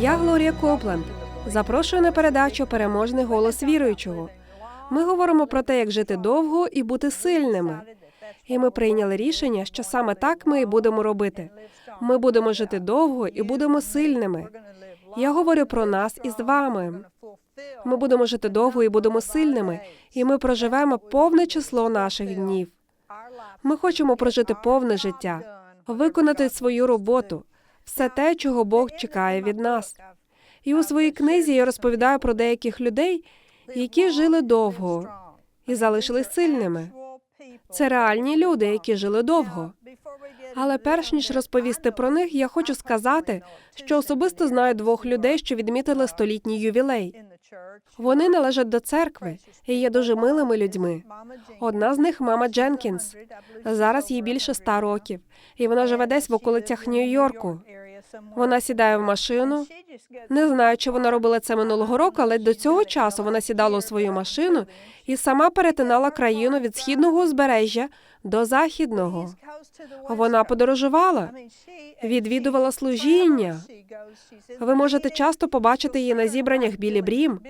Я Глорія Копленд. Запрошую на передачу Переможний голос віруючого. Ми говоримо про те, як жити довго і бути сильними. І ми прийняли рішення, що саме так ми і будемо робити. Ми будемо жити довго і будемо сильними. Я говорю про нас із вами. Ми будемо жити довго і будемо сильними, і ми проживемо повне число наших днів. Ми хочемо прожити повне життя, виконати свою роботу, все те, чого Бог чекає від нас. І у своїй книзі я розповідаю про деяких людей, які жили довго і залишились сильними. Це реальні люди, які жили довго. Але перш ніж розповісти про них, я хочу сказати, що особисто знаю двох людей, що відмітили столітній ювілей. Вони належать до церкви і є дуже милими людьми. Одна з них мама Дженкінс. Зараз їй більше ста років, і вона живе десь в околицях Нью-Йорку. Вона сідає в машину. Не знаю, чи вона робила це минулого року, але до цього часу вона сідала у свою машину і сама перетинала країну від східного узбережжя до західного. Вона подорожувала, відвідувала служіння. Ви можете часто побачити її на зібраннях білі брім,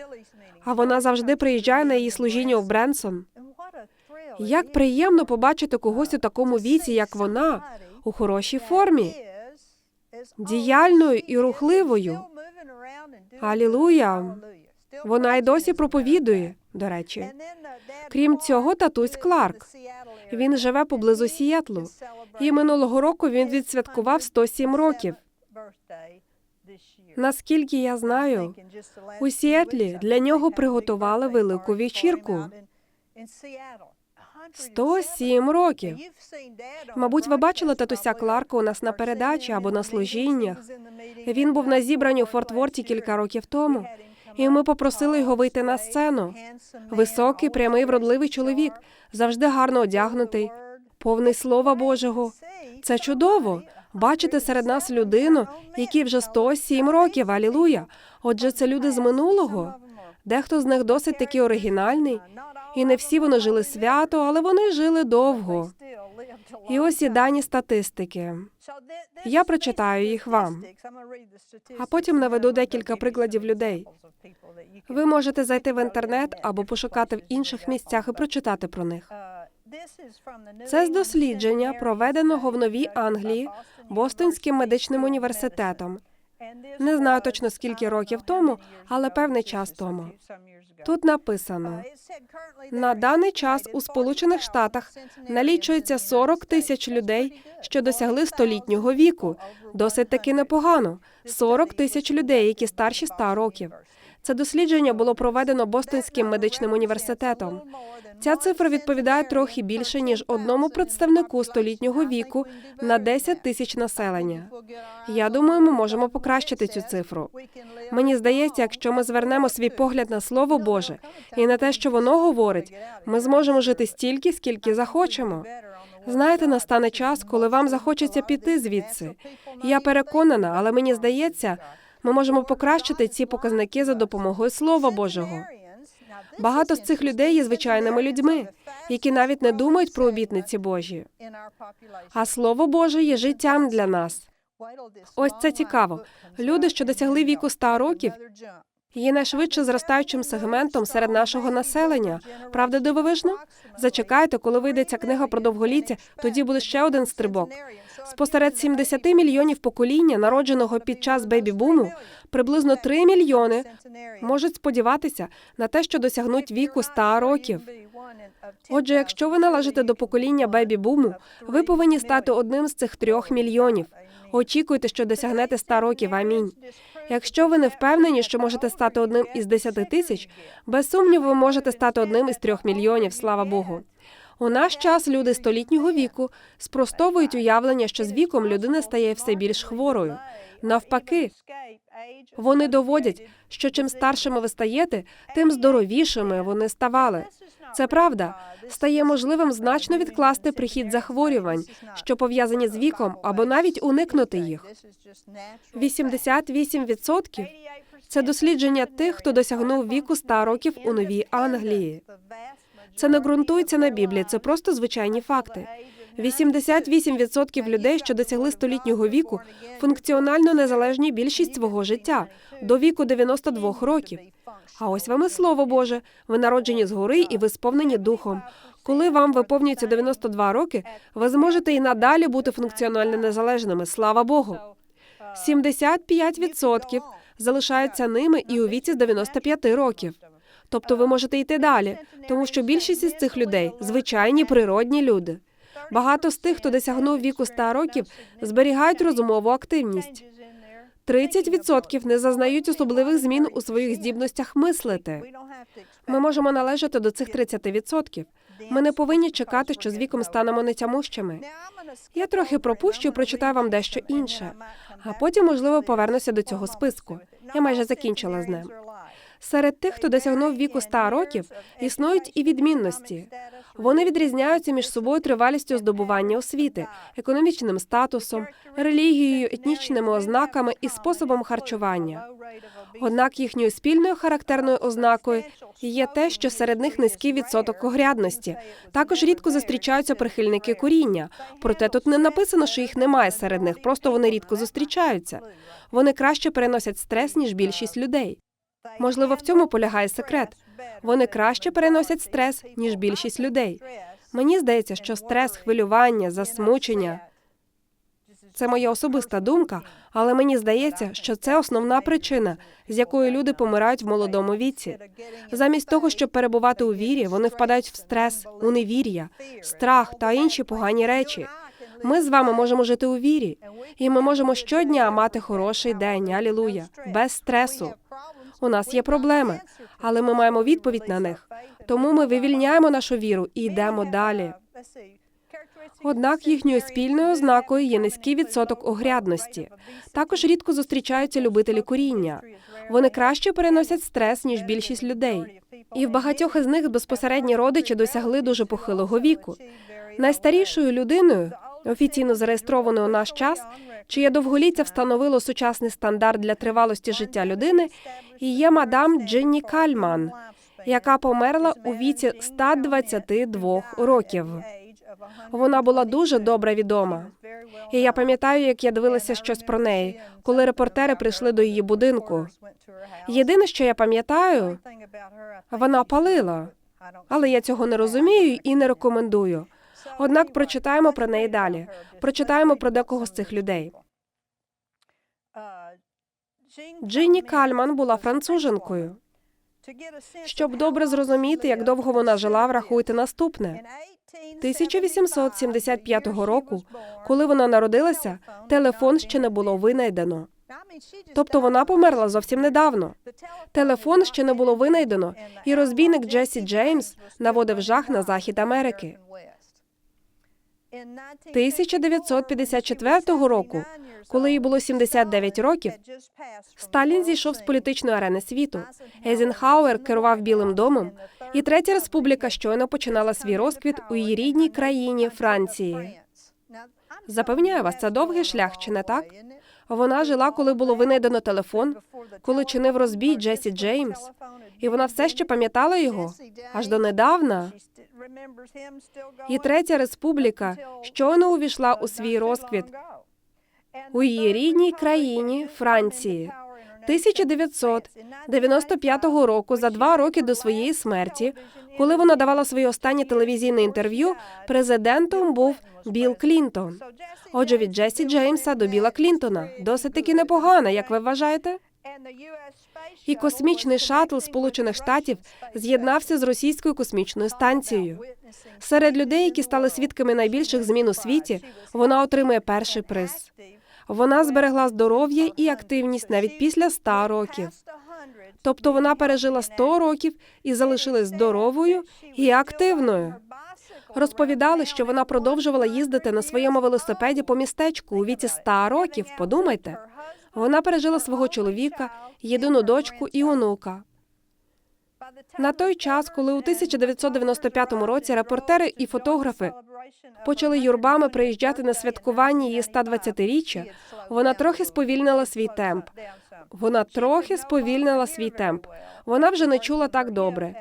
а вона завжди приїжджає на її служіння в Бренсон. Як приємно побачити когось у такому віці, як вона, у хорошій формі, діяльною і рухливою. Алілуя! Вона й досі проповідує, до речі. Крім цього, татусь Кларк. Він живе поблизу Сієтлу. І минулого року він відсвяткував 107 років. Наскільки я знаю, у Сіетлі для нього приготували велику вечірку. 107 років. Мабуть, ви бачили татуся Кларка у нас на передачі або на служіннях. Він був на зібранні у Форт-Ворті кілька років тому, і ми попросили його вийти на сцену. Високий, прямий, вродливий чоловік, завжди гарно одягнутий, повний слова Божого. Це чудово. Бачити серед нас людину, якій вже 107 років, алілуя. Отже, це люди з минулого. Дехто з них досить таки оригінальний, і не всі вони жили свято, але вони жили довго. І ось і дані статистики. Я прочитаю їх вам, А потім наведу декілька прикладів людей. Ви можете зайти в інтернет або пошукати в інших місцях і прочитати про них. Це з дослідження, проведеного в Новій Англії Бостонським медичним університетом. Не знаю точно скільки років тому, але певний час тому. Тут написано на даний час у Сполучених Штатах налічується 40 тисяч людей, що досягли столітнього віку. Досить таки непогано. 40 тисяч людей, які старші 100 років. Це дослідження було проведено Бостонським медичним університетом. Ця цифра відповідає трохи більше ніж одному представнику столітнього віку на 10 тисяч населення. Я думаю, ми можемо покращити цю цифру. Мені здається, якщо ми звернемо свій погляд на слово Боже і на те, що воно говорить, ми зможемо жити стільки, скільки захочемо. Знаєте, настане час, коли вам захочеться піти звідси. Я переконана, але мені здається, ми можемо покращити ці показники за допомогою Слова Божого. Багато з цих людей є звичайними людьми, які навіть не думають про обітниці Божі. А Слово Боже є життям для нас. Ось це цікаво. Люди, що досягли віку 100 років, є найшвидше зростаючим сегментом серед нашого населення. Правда, дивовижно? Зачекайте, коли вийде ця книга про довголіття, тоді буде ще один стрибок. Спосеред 70 мільйонів покоління, народженого під час бейбі-буму, приблизно 3 мільйони можуть сподіватися на те, що досягнуть віку 100 років. Отже, якщо ви належите до покоління бейбі-буму, ви повинні стати одним з цих трьох мільйонів. Очікуйте, що досягнете 100 років. Амінь. Якщо ви не впевнені, що можете стати одним із 10 тисяч, без сумніву, ви можете стати одним із трьох мільйонів. Слава Богу. У наш час люди столітнього віку спростовують уявлення, що з віком людина стає все більш хворою. Навпаки, вони доводять, що чим старшими ви стаєте, тим здоровішими вони ставали. Це правда. Стає можливим значно відкласти прихід захворювань, що пов'язані з віком, або навіть уникнути їх. 88% – це дослідження тих, хто досягнув віку 100 років у Новій Англії. Це не ґрунтується на Біблії, це просто звичайні факти. 88% людей, що досягли столітнього віку, функціонально незалежні більшість свого життя до віку 92 років. А ось вам і слово Боже. Ви народжені згори і ви сповнені духом. Коли вам виповнюється 92 роки, ви зможете і надалі бути функціонально незалежними. Слава Богу. 75% залишаються ними і у віці з 95 років. Тобто ви можете йти далі, тому що більшість із цих людей звичайні природні люди. Багато з тих, хто досягнув віку 100 років, зберігають розумову активність. 30% не зазнають особливих змін у своїх здібностях мислити. Ми можемо належати до цих 30%. Ми не повинні чекати, що з віком станемо нетямущими. Я трохи пропущу і прочитаю вам дещо інше, а потім, можливо, повернуся до цього списку. Я майже закінчила з ним. Серед тих, хто досягнув віку 100 років, існують і відмінності. Вони відрізняються між собою тривалістю здобування освіти, економічним статусом, релігією, етнічними ознаками і способом харчування. Однак їхньою спільною характерною ознакою є те, що серед них низький відсоток огрядності. Також рідко зустрічаються прихильники куріння. Проте тут не написано, що їх немає серед них, просто вони рідко зустрічаються. Вони краще переносять стрес ніж більшість людей. Можливо, в цьому полягає секрет. Вони краще переносять стрес ніж більшість людей. Мені здається, що стрес, хвилювання, засмучення це моя особиста думка, але мені здається, що це основна причина, з якою люди помирають в молодому віці. Замість того, щоб перебувати у вірі, вони впадають в стрес, у невір'я, страх та інші погані речі. Ми з вами можемо жити у вірі, і ми можемо щодня мати хороший день, алілуя, без стресу. У нас є проблеми, але ми маємо відповідь на них. Тому ми вивільняємо нашу віру і йдемо далі. Однак їхньою спільною ознакою є низький відсоток огрядності. Також рідко зустрічаються любителі куріння. Вони краще переносять стрес ніж більшість людей. І в багатьох із них безпосередні родичі досягли дуже похилого віку. Найстарішою людиною, офіційно зареєстрованою у наш час, чиє довголіття встановило сучасний стандарт для тривалості життя людини, і є мадам Джинні Кальман, яка померла у віці 122 років. Вона була дуже добре відома. І я пам'ятаю, як я дивилася щось про неї, коли репортери прийшли до її будинку. Єдине, що я пам'ятаю, вона палила, але я цього не розумію і не рекомендую. Однак прочитаємо про неї далі. Прочитаємо про декого з цих людей. Джинні Кальман була француженкою. Щоб добре зрозуміти, як довго вона жила, врахуйте наступне. 1875 року, коли вона народилася, телефон ще не було винайдено. Тобто вона померла зовсім недавно. Телефон ще не було винайдено, і розбійник Джесі Джеймс наводив жах на захід Америки. 1954 року, коли їй було 79 років, Сталін зійшов з політичної арени світу. Ейзенхауер керував Білим домом, і Третя республіка щойно починала свій розквіт у її рідній країні Франції. Запевняю вас, це довгий шлях, чи не так? Вона жила, коли було винайдено телефон, коли чинив розбій Джесі Джеймс, і вона все ще пам'ятала його аж донедавна. І Третя республіка щойно увійшла у свій розквіт у її рідній країні Франції. 1995 року, за два роки до своєї смерті, коли вона давала своє останнє телевізійне інтерв'ю, президентом був Білл Клінтон. Отже, від Джесі Джеймса до Біла Клінтона досить таки непогано, як ви вважаєте? І космічний шаттл Сполучених Штатів з'єднався з російською космічною станцією. Серед людей, які стали свідками найбільших змін у світі, вона отримує перший приз. Вона зберегла здоров'я і активність навіть після 100 років. Тобто вона пережила 100 років і залишилась здоровою і активною. Розповідали, що вона продовжувала їздити на своєму велосипеді по містечку у віці 100 років. Подумайте, вона пережила свого чоловіка, єдину дочку і онука. На той час, коли у 1995 році репортери і фотографи почали юрбами приїжджати на святкування її 120-річчя, вона трохи сповільнила свій темп. Вона трохи сповільнила свій темп. Вона вже не чула так добре.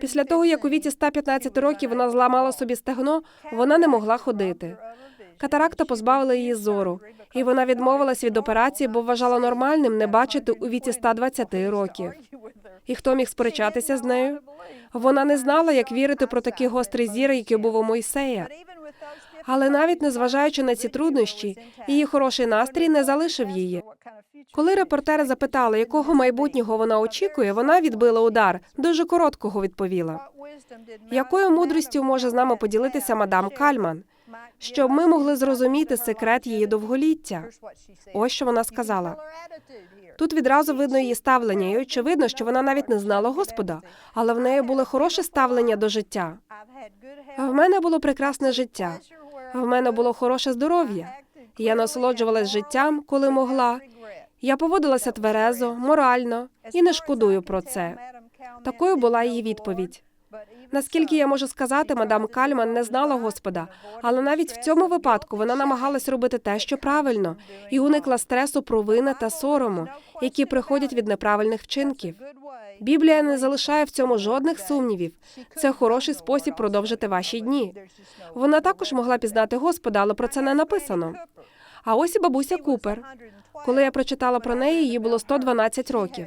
Після того, як у віці 115 років вона зламала собі стегно, вона не могла ходити. Катаракта позбавила її зору, і вона відмовилась від операції, бо вважала нормальним не бачити у віці 120 років. І хто міг сперечатися з нею? Вона не знала, як вірити про такий гострий зір, який був у Мойсея. Але навіть незважаючи на ці труднощі, її хороший настрій не залишив її. Коли репортери запитали, якого майбутнього вона очікує, вона відбила удар. Дуже короткого відповіла. Якою мудрістю може з нами поділитися мадам Кальман, щоб ми могли зрозуміти секрет її довголіття? Ось що вона сказала. Тут відразу видно її ставлення, і очевидно, що вона навіть не знала Господа, але в неї було хороше ставлення до життя. В мене було прекрасне життя. В мене було хороше здоров'я. Я насолоджувалась життям, коли могла. Я поводилася тверезо, морально і не шкодую про це. Такою була її відповідь. Наскільки я можу сказати, мадам Кальман не знала Господа, але навіть в цьому випадку вона намагалась робити те, що правильно, і уникла стресу провини та сорому, які приходять від неправильних вчинків. Біблія не залишає в цьому жодних сумнівів. Це хороший спосіб продовжити ваші дні. Вона також могла пізнати Господа, але про це не написано. А ось і бабуся Купер. Коли я прочитала про неї, їй було 112 років.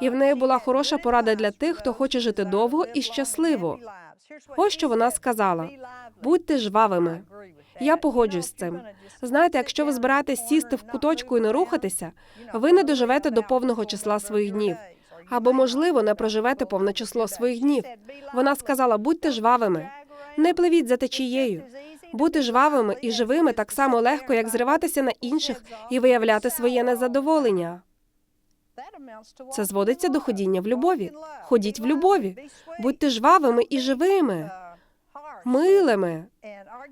І в неї була хороша порада для тих, хто хоче жити довго і щасливо. Ось що вона сказала: будьте жвавими. Я погоджуюсь з цим. Знаєте, якщо ви збираєтесь сісти в куточку і не рухатися, ви не доживете до повного числа своїх днів. Або, можливо, не проживете повне число своїх днів. Вона сказала: будьте жвавими, не пливіть за течією. Бути жвавими і живими так само легко, як зриватися на інших і виявляти своє незадоволення. Це зводиться до ходіння в любові. Ходіть в любові, будьте жвавими і живими, милими.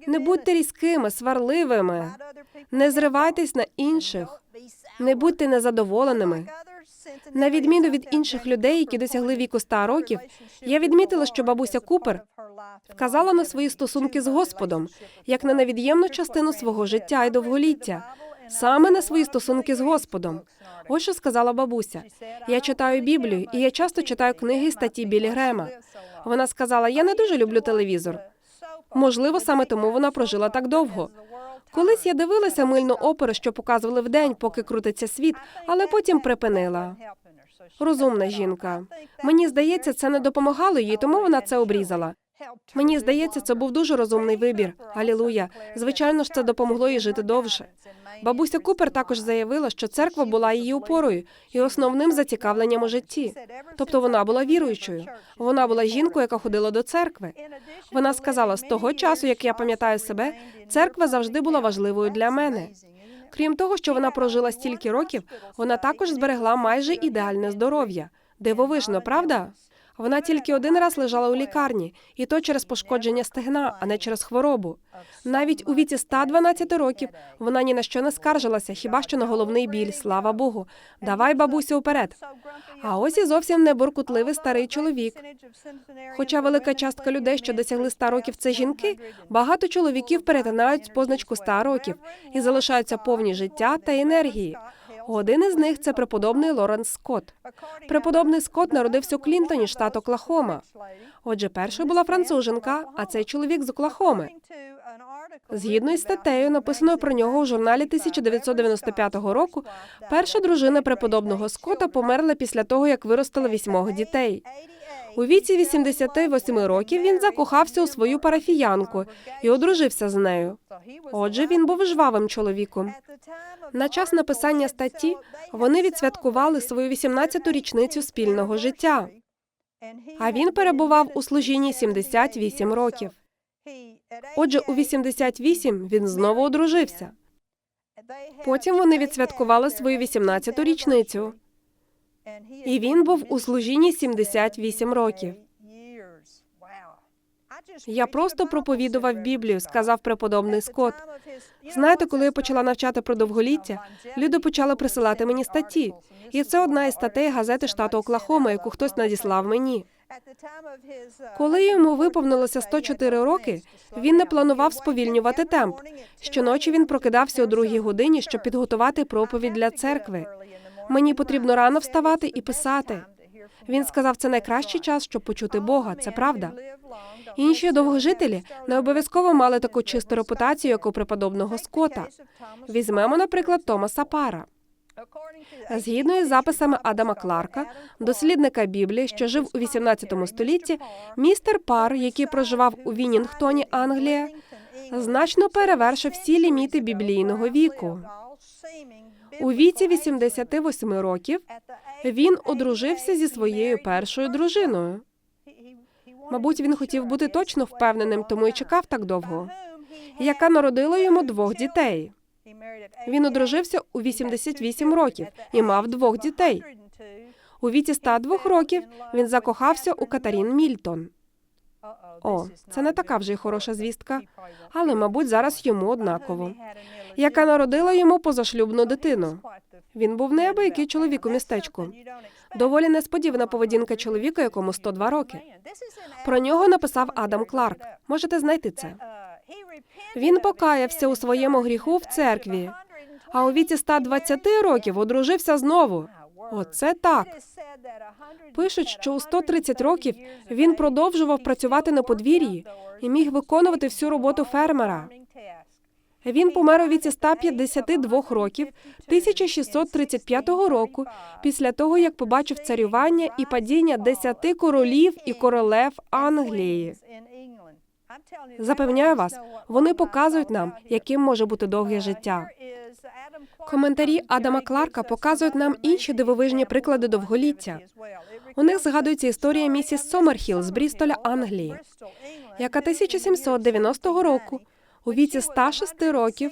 Не будьте різкими, сварливими, не зривайтесь на інших, не будьте незадоволеними. На відміну від інших людей, які досягли віку 100 років, я відмітила, що бабуся Купер вказала на свої стосунки з Господом як на невід'ємну частину свого життя і довголіття, саме на свої стосунки з Господом. Ось що сказала бабуся. Я читаю Біблію, і я часто читаю книги і статті Білі Грема. Вона сказала: Я не дуже люблю телевізор. Можливо, саме тому вона прожила так довго. Колись я дивилася мильну оперу, що показували вдень, поки крутиться світ, але потім припинила. Розумна жінка. Мені здається, це не допомагало їй, тому вона це обрізала. Мені здається, це був дуже розумний вибір. Алілуя. Звичайно ж, це допомогло їй жити довше. Бабуся Купер також заявила, що церква була її опорою і основним зацікавленням у житті. Тобто вона була віруючою. Вона була жінкою, яка ходила до церкви. Вона сказала: з того часу, як я пам'ятаю себе, церква завжди була важливою для мене. Крім того, що вона прожила стільки років, вона також зберегла майже ідеальне здоров'я. Дивовижно, правда? Вона тільки один раз лежала у лікарні, і то через пошкодження стегна, а не через хворобу. Навіть у віці 112 років вона ні на що не скаржилася, хіба що на головний біль, слава Богу. Давай, бабусю, уперед. А ось і зовсім не буркутливий старий чоловік. Хоча велика частка людей, що досягли 100 років, це жінки, багато чоловіків перетинають позначку 100 років і залишаються повні життя та енергії. Один із них це преподобний Лоренс Скотт. Преподобний Скотт народився у Клінтоні, штат Оклахома. Отже, першою була француженка, а цей чоловік з Оклахоми. Згідно із статтею, написаною про нього у журналі 1995 року, перша дружина преподобного Скотта померла після того, як виростила вісьмох дітей. У віці 88 років він закохався у свою парафіянку і одружився з нею. Отже, він був жвавим чоловіком. На час написання статті вони відсвяткували свою 18-ту річницю спільного життя. А він перебував у служінні 78 років. Отже, у 88 він знову одружився. Потім вони відсвяткували свою 18-ту річницю. І він був у служінні 78 років. Я просто проповідував Біблію, сказав преподобний Скотт. Знаєте, коли я почала навчати про довголіття, люди почали присилати мені статті. І це одна із статей газети штату Оклахома, яку хтось надіслав мені. Коли йому виповнилося 104 роки, він не планував сповільнювати темп. Щоночі він прокидався о другій годині, щоб підготувати проповідь для церкви. Мені потрібно рано вставати і писати. Він сказав, це найкращий час, щоб почути Бога. Це правда. Інші довгожителі не обов'язково мали таку чисту репутацію, як у преподобного Скота. Візьмемо, наприклад, Томаса Пара. Згідно із записами Адама Кларка, дослідника Біблії, що жив у 18 столітті, містер Пар, який проживав у Вінінгтоні, Англія, значно перевершив всі ліміти біблійного віку. У віці 88 років він одружився зі своєю першою дружиною. Мабуть, він хотів бути точно впевненим, тому і чекав так довго, яка народила йому двох дітей. Він одружився у 88 років і мав двох дітей. У віці 102 років він закохався у Катарін Мільтон. О, це не така вже й хороша звістка, але, мабуть, зараз йому однаково. Яка народила йому позашлюбну дитину. Він був неабиякий чоловік у містечку. Доволі несподівана поведінка чоловіка, якому 102 роки. Про нього написав Адам Кларк. Можете знайти це. Він покаявся у своєму гріху в церкві, а у віці 120 років одружився знову. Оце так. Пишуть, що у 130 років він продовжував працювати на подвір'ї і міг виконувати всю роботу фермера. Він помер у віці 152 років 1635 року, після того як побачив царювання і падіння десяти королів і королев Англії. Запевняю вас, вони показують нам, яким може бути довге життя. Коментарі Адама Кларка показують нам інші дивовижні приклади довголіття. У них згадується історія місіс Сомерхіл з Брістоля, Англії, яка 1790 року у віці 106 років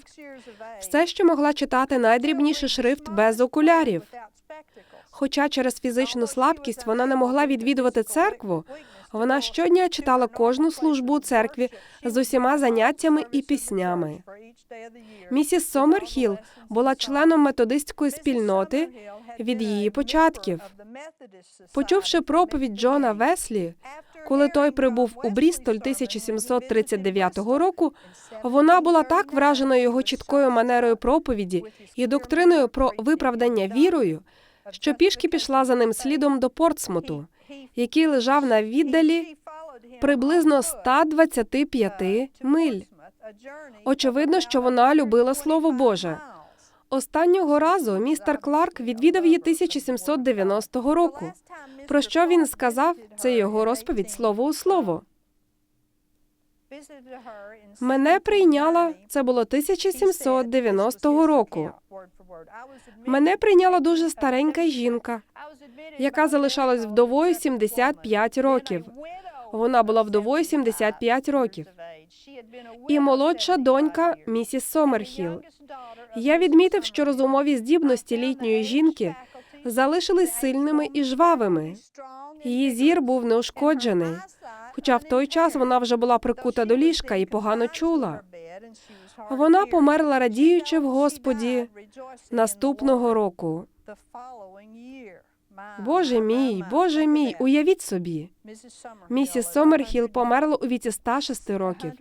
все ще могла читати найдрібніший шрифт без окулярів. Хоча через фізичну слабкість вона не могла відвідувати церкву, вона щодня читала кожну службу у церкві з усіма заняттями і піснями. Місіс Сомерхіл була членом методистської спільноти від її початків. Почувши проповідь Джона Веслі, коли той прибув у Брістоль 1739 року, вона була так вражена його чіткою манерою проповіді і доктриною про виправдання вірою, що пішки пішла за ним слідом до Портсмуту, який лежав на віддалі приблизно 125 миль. Очевидно, що вона любила Слово Боже. Останнього разу містер Кларк відвідав її 1790 року. Про що він сказав? Це його розповідь слово у слово. Мене прийняла це було 1790 року. Мене прийняла дуже старенька жінка, яка залишалась вдовою 75 років. Вона була вдовою 75 років. І молодша донька місіс Сомерхіл. Я відмітив, що розумові здібності літньої жінки залишились сильними і жвавими. Її зір був неушкоджений, хоча в той час вона вже була прикута до ліжка і погано чула. Вона померла радіючи в Господі наступного року. Боже мій, Боже мій, уявіть собі. Місіс Сомерхіл померла у віці 106 років.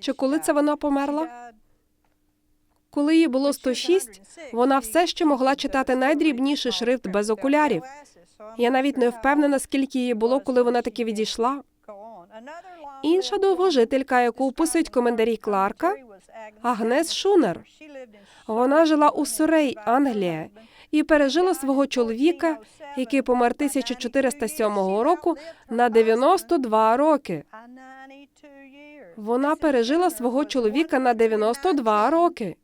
Чи коли це вона померла? Коли їй було 106, вона все ще могла читати найдрібніший шрифт без окулярів. Я навіть не впевнена, скільки їй було, коли вона таки відійшла. Інша довгожителька, яку описують коментарі Кларка, Агнес Шунер. Вона жила у Сурей, Англія, і пережила свого чоловіка, який помер 1407 року на 92 роки. Вона пережила свого чоловіка на 92 роки.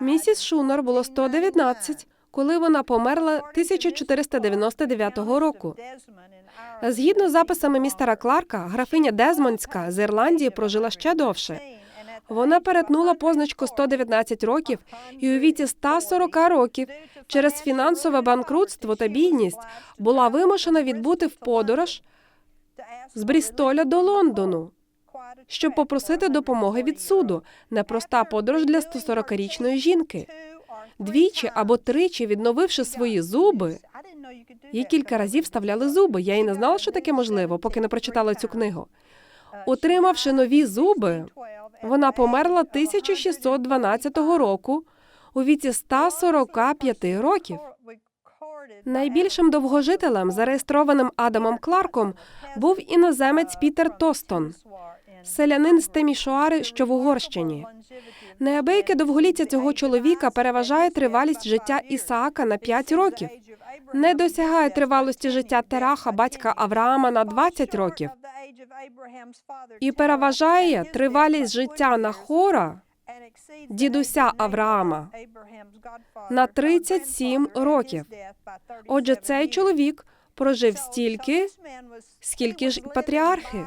Місіс Шунер було 119, коли вона померла 1499 року. Згідно з записами містера Кларка, графиня Дезмондська з Ірландії прожила ще довше. Вона перетнула позначку 119 років і у віці 140 років через фінансове банкрутство та бідність була вимушена відбути в подорож з Брістоля до Лондону, щоб попросити допомоги від суду. Непроста подорож для 140-річної жінки. Двічі або тричі відновивши свої зуби, їй кілька разів вставляли зуби. Я і не знала, що таке можливо, поки не прочитала цю книгу. Отримавши нові зуби, вона померла 1612 року у віці 145 років. Найбільшим довгожителем, зареєстрованим Адамом Кларком, був іноземець Пітер Тостон, селянин з Темішоари, що в Угорщині. Неабияке довголіття цього чоловіка переважає тривалість життя Ісаака на 5 років. Не досягає тривалості життя Тераха, батька Авраама, на 20 років. І переважає тривалість життя Нахора, дідуся Авраама, на 37 років. Отже, цей чоловік прожив стільки, скільки ж і патріархи.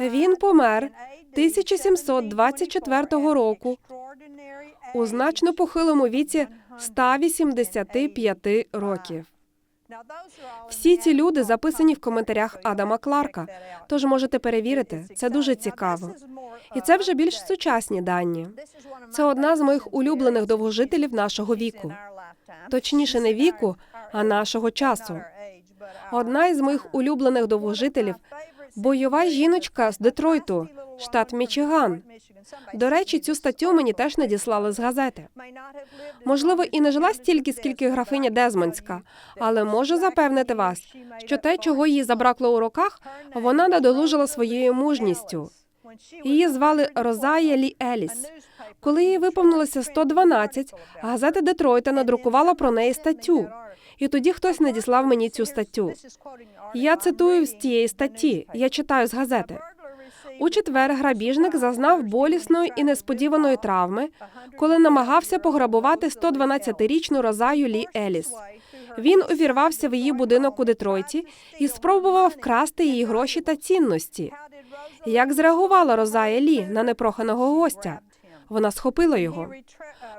Він помер 1724 року у значно похилому віці 185 років. Всі ці люди записані в коментарях Адама Кларка, тож можете перевірити. Це дуже цікаво. І це вже більш сучасні дані. Це одна з моїх улюблених довгожителів нашого віку. Точніше, не віку, а нашого часу. Одна із моїх улюблених довгожителів бойова жіночка з Детройту, штат Мічиган. До речі, цю статтю мені теж надіслали з газети. Можливо, і не жила стільки, скільки графиня Дезмонська, але можу запевнити вас, що те, чого їй забракло у роках, вона надолужила своєю мужністю. Її звали Розая Лі Еліс. Коли їй виповнилося 112, газета Детройта надрукувала про неї статтю. І тоді хтось надіслав мені цю статтю. Я цитую з тієї статті. Я читаю з газети. У четвер грабіжник зазнав болісної і несподіваної травми, коли намагався пограбувати 112-річну Розаю Лі Еліс. Він увірвався в її будинок у Детройті і спробував вкрасти її гроші та цінності. Як зреагувала Розая Лі на непроханого гостя? Вона схопила його.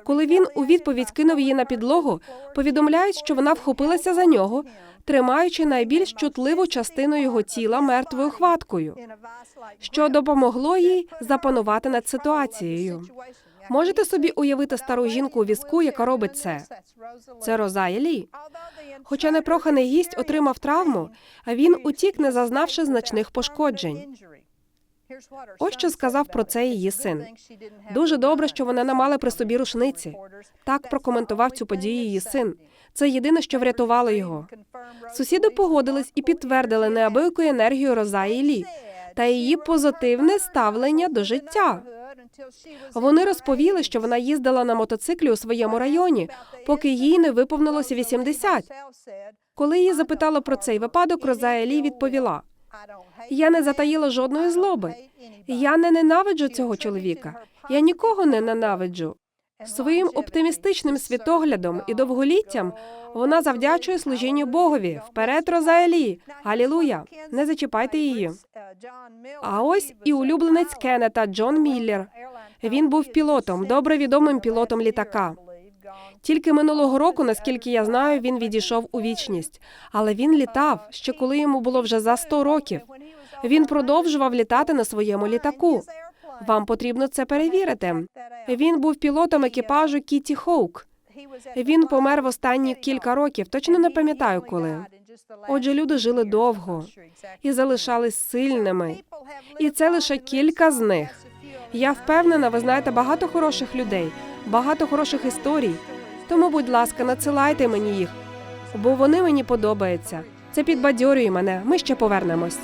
Коли він у відповідь кинув її на підлогу, повідомляють, що вона вхопилася за нього, тримаючи найбільш чутливу частину його тіла мертвою хваткою, що допомогло їй запанувати над ситуацією. Можете собі уявити стару жінку у візку, яка робить це? Це Розая Лі. Хоча непроханий гість отримав травму, а він утік, не зазнавши значних пошкоджень. Ось що сказав про це її син. Дуже добре, що вона не мала при собі рушниці. Так прокоментував цю подію її син. Це єдине, що врятувало його. Сусіди погодились і підтвердили неабияку енергію Розаї Лі та її позитивне ставлення до життя. Вони розповіли, що вона їздила на мотоциклі у своєму районі, поки їй не виповнилося 80. Коли її запитали про цей випадок, Розая Лі відповіла: я не затаїла жодної злоби. Я не ненавиджу цього чоловіка. Я нікого не ненавиджу. Своїм оптимістичним світоглядом і довголіттям вона завдячує служінню Богові. Вперед, Розаелі! Галілуя! Не зачіпайте її. А ось і улюбленець Кеннета Джон Міллер. Він був пілотом, добре відомим пілотом літака. Тільки минулого року, наскільки я знаю, він відійшов у вічність. Але він літав ще коли йому було вже за 100 років. Він продовжував літати на своєму літаку. Вам потрібно це перевірити. Він був пілотом екіпажу Кіті Хоук. Він помер в останні кілька років. Точно не пам'ятаю коли. Отже, люди жили довго і залишались сильними. І це лише кілька з них. Я впевнена, ви знаєте багато хороших людей, багато хороших історій. Тому, будь ласка, надсилайте мені їх, бо вони мені подобаються. Це підбадьорює мене. Ми ще повернемось.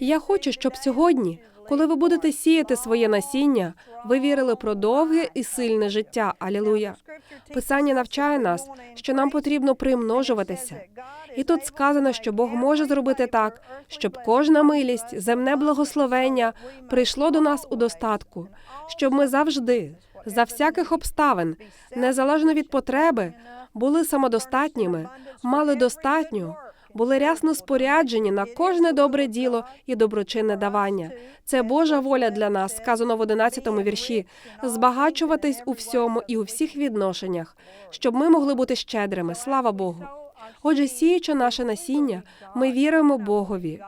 Я хочу, щоб сьогодні, коли ви будете сіяти своє насіння, ви вірили про довге і сильне життя. Алілуя. Писання навчає нас, що нам потрібно примножуватися. І тут сказано, що Бог може зробити так, щоб кожна милість, земне благословення прийшло до нас у достатку, щоб ми завжди, за всяких обставин, незалежно від потреби, були самодостатніми, мали достатньо, були рясно споряджені на кожне добре діло і доброчинне давання. Це Божа воля для нас, сказано в 11-му вірші, збагачуватись у всьому і у всіх відношеннях, щоб ми могли бути щедрими. Слава Богу. Отже, сіючи наше насіння, ми віримо Богові.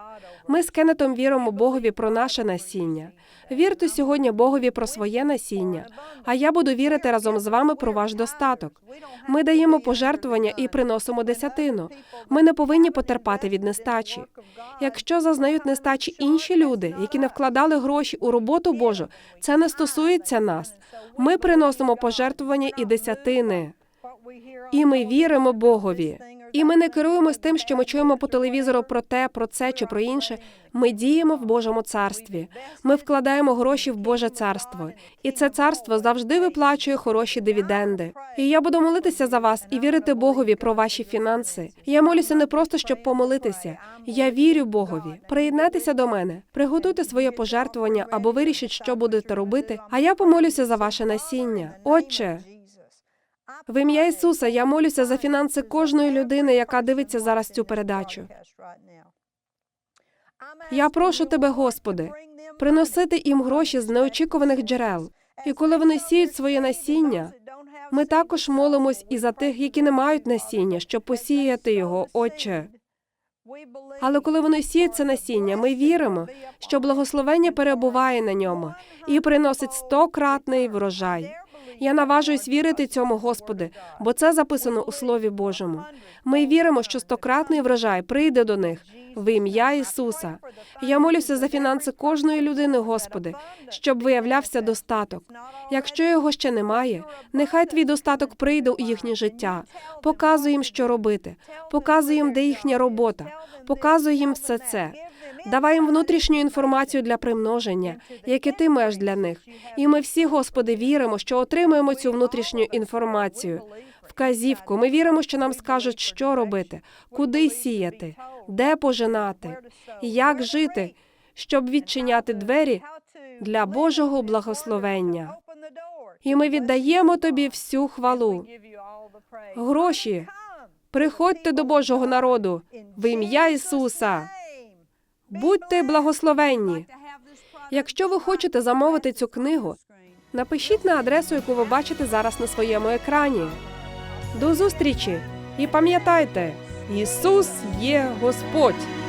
Ми з Кеннетом віримо Богові про наше насіння. Вірте сьогодні Богові про своє насіння, а я буду вірити разом з вами про ваш достаток. Ми даємо пожертвування і приносимо десятину. Ми не повинні потерпати від нестачі. Якщо зазнають нестачі інші люди, які не вкладали гроші у роботу Божу, це не стосується нас. Ми приносимо пожертвування і десятини. І ми віримо Богові. І ми не керуємось тим, що ми чуємо по телевізору про те, про це чи про інше. Ми діємо в Божому царстві. Ми вкладаємо гроші в Боже царство, і це царство завжди виплачує хороші дивіденди. І я буду молитися за вас і вірити Богові про ваші фінанси. Я молюся не просто щоб помолитися. Я вірю Богові. Приєднайтеся до мене, приготуйте своє пожертвування або вирішіть, що будете робити. А я помолюся за ваше насіння. Отче. В ім'я Ісуса я молюся за фінанси кожної людини, яка дивиться зараз цю передачу. Я прошу тебе, Господи, приносити їм гроші з неочікуваних джерел. І коли вони сіють своє насіння, ми також молимось і за тих, які не мають насіння, щоб посіяти його, Отче. Але коли вони сіють це насіння, ми віримо, що благословення перебуває на ньому і приносить стократний врожай. Я наважуюсь вірити цьому, Господи, бо це записано у Слові Божому. Ми віримо, що стократний врожай прийде до них в ім'я Ісуса. Я молюся за фінанси кожної людини, Господи, щоб виявлявся достаток. Якщо його ще немає, нехай твій достаток прийде у їхнє життя. Показуй їм, що робити, показуй їм, де їхня робота, показуй їм все це. Давай їм внутрішню інформацію для примноження, яке ти маєш для них. І ми всі, Господи, віримо, що отримаємо цю внутрішню інформацію. Вказівку. Ми віримо, що нам скажуть, що робити, куди сіяти, де пожинати, як жити, щоб відчиняти двері для Божого благословення. І ми віддаємо тобі всю хвалу. Гроші. Приходьте до Божого народу в ім'я Ісуса. Будьте благословенні. Якщо ви хочете замовити цю книгу, напишіть на адресу, яку ви бачите зараз на своєму екрані. До зустрічі! І пам'ятайте, Ісус є Господь.